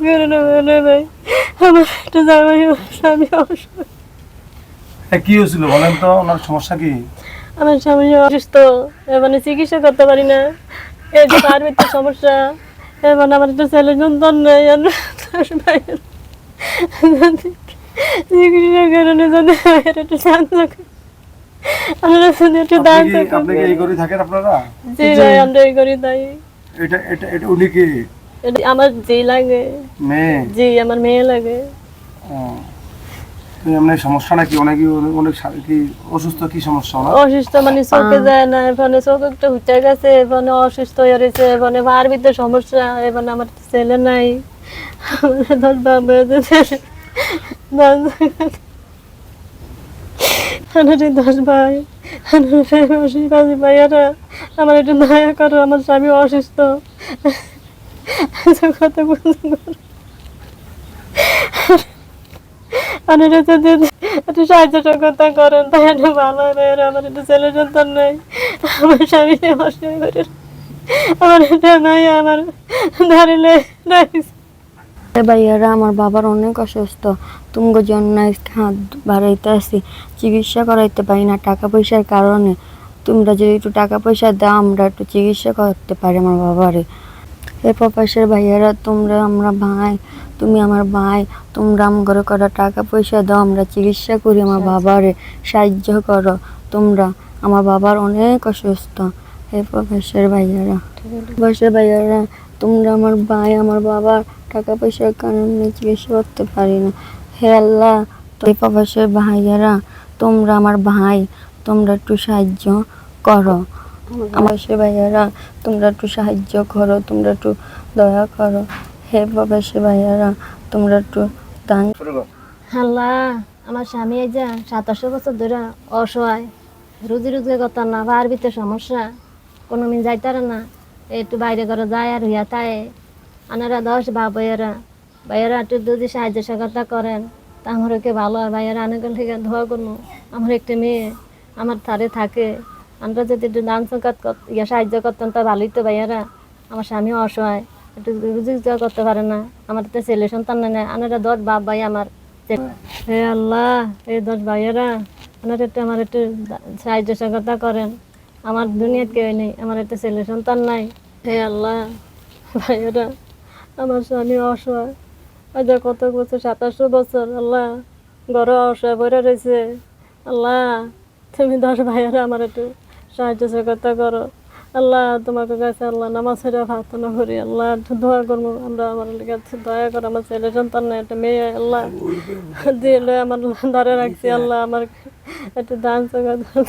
করে না আমার একটা জামাই স্বামী অসুস্থ কি হয়েছিল বলেন তো? ওনার সমস্যা কি? আমার স্বামী অসুস্থ মানে চিকিৎসা করতে পারি না। এই যে তার ভিতরে সমস্যা এবার আমার একটা ছেলে সন্তান নেই আর চিকিৎসার কারণে একটু আমরা একটু দান আপনি কি- আপনি কি এই করে থাকেন আপনারা? জি ভাই আমরা এই করি তাই এটা এটা এটা উনি কি? আমার জি লাগে। মেয়ে? জি আমার মেয়ে লাগে। এমনি সমস্যা নাকি? অনেক অনেক কি অসুস্থ? কি সমস্যা ওনার? অসুস্থ মানে চোখে যায় না এখানে চোখ একটা উঠে গেছে এখানে অসুস্থ হয়ে রয়েছে এখানে মার ভিতরে সমস্যা এখানে আমার ছেলে নাই। দশ বাবা ভাই অসুস্থ আছে ভাইয়ারা আমার একটু দয়া করো, আমার স্বামী অসুস্থ। একটু সাহায্য করেন তাই আমার আমার স্বামী অসুস্থ আমার এটা নাই আমার ধারিলে ভাইয়ারা আমার বাবার অনেক অসুস্থ। তুমগো জন্য হাত বাড়াইতে আসি। চিকিৎসা করাইতে পারি না টাকা পয়সার কারণে। তোমরা যদি একটু টাকা পয়সা দাও আমরা একটু চিকিৎসা করতে পারি আমার বাবারে। এ প্রবাসের ভাইয়ারা তোমরা আমরা ভাই তুমি আমার ভাই তোমরা আম আমার করা টাকা পয়সা দাও আমরা চিকিৎসা করি আমার বাবারে। সাহায্য করো তোমরা আমার বাবার অনেক অসুস্থ। হে প্রবাসের ভাইয়ারা প্রবাসের ভাইয়ারা তোমরা আমার ভাই আমার বাবার টাকা পয়সার কারণে চিকিৎসা করতে পারি না। হে আল্লাহ এই প্রবাসের ভাইয়ারা, তোমরা আমার ভাই, তোমরা একটু সাহায্য করো। আমার সে ভাইয়ারা, তোমরা একটু সাহায্য করো, তোমরা একটু দয়া করো। হে প্রবাসী ভাইয়ারা, তোমরা একটু দান আল্লাহ, আমার স্বামী এই যে সাতাশো বছর ধরে অসহায়, রুজি রোজগার করতাম না ভিতরে সমস্যা কোনো মিন যাইতারে না, একটু বাইরে করে যায় আর হইয়া তাই আনারা দশ বা বইয়েরা। ভাইয়েরা একটু যদি সাহায্য সহযোগিতা করেন, তা আমার কে ভালো হয়? ভাইয়েরা অনেক থেকে? ধোয়া করব আমার একটা মেয়ে, আমার তারে থাকে। আমরা যদি একটু দান সকাত ইয়া সাহায্য করতাম, তা ভালোই তো ভাইয়েরা আমার স্বামী অসহায়। একটু রুজি রোজগার করতে পারে না। আমার তো ছেলে সন্তান নেই। আনারা দশ বাপ ভাই আমার। হে আল্লাহ এই দশ ভাইয়েরা ওনার একটু আমার একটু সাহায্য সহযোগিতা করেন। আমার দুনিয়াতে কেউ নেই। আমার একটা ছেলে সন্তান নাই। হে আল্লাহ, ভাইয়েরা। আমার স্বামী অসহায়। আজ কত বছর? সাতাশো বছর। আল্লাহ গড় অসহায় বইরা রয়েছে। আল্লাহ, তুমি দশ ভাইয়েরা আমার একটু সাহায্য সহযোগিতা করো। আল্লাহ, তোমাকে কাছে আল্লাহ নামাজ ছেড়ে প্রার্থনা করি। আল্লাহ, দোয়া করব। আমরা আমার কাছে দয়া করো। আমার ছেলে সন্তান নেই, একটা মেয়ে। আল্লাহ, দিয়ে আমার ধরে রাখছি। আল্লাহ, আমার একটু দান সহযোগিতা